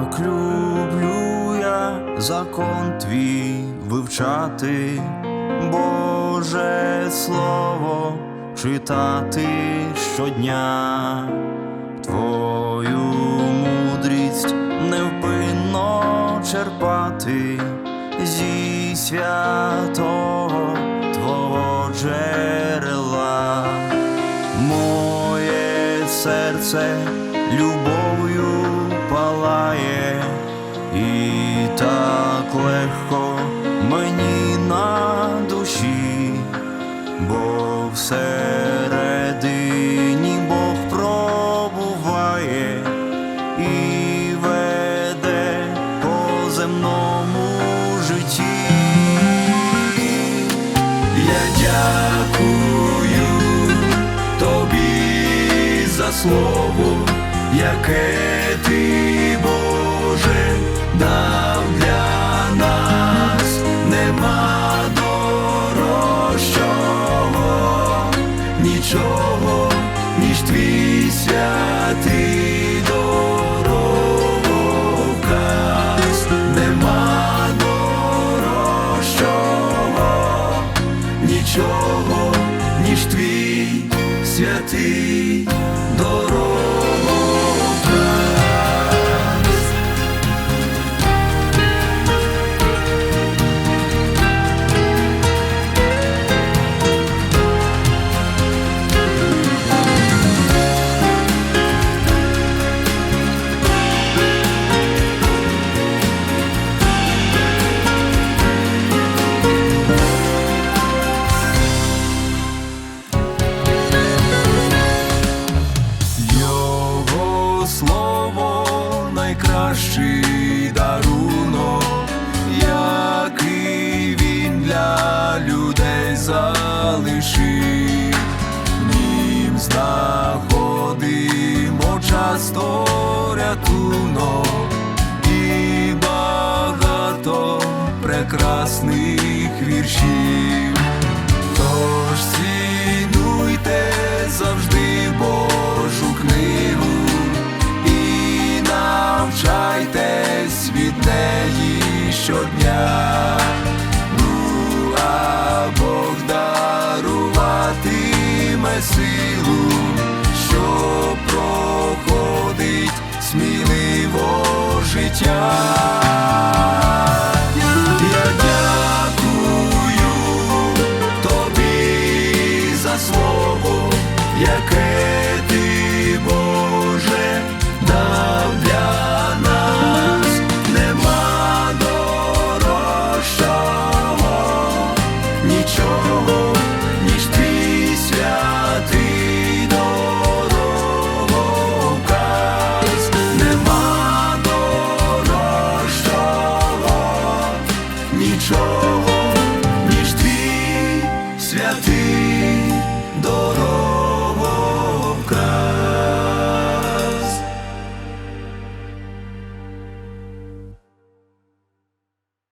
Так люблю я закон твій вивчати, Боже Слово читати щодня, Твою мудрість невпинно черпати зі святого Твого джерела, моє серце любов'ю палає, і так легко мені на душі, бо всередині Бог пробуває і веде по земному житті. Я дякую тобі за слово, яке ти, Боже, дав для нас, нема дорожчого, нічого, ніж твій святий дороговказ, нема дорожчого нічого, ніж твій святий часто рятунок і багато прекрасних віршів. Тож цінуйте завжди your нічого, ніж твій святий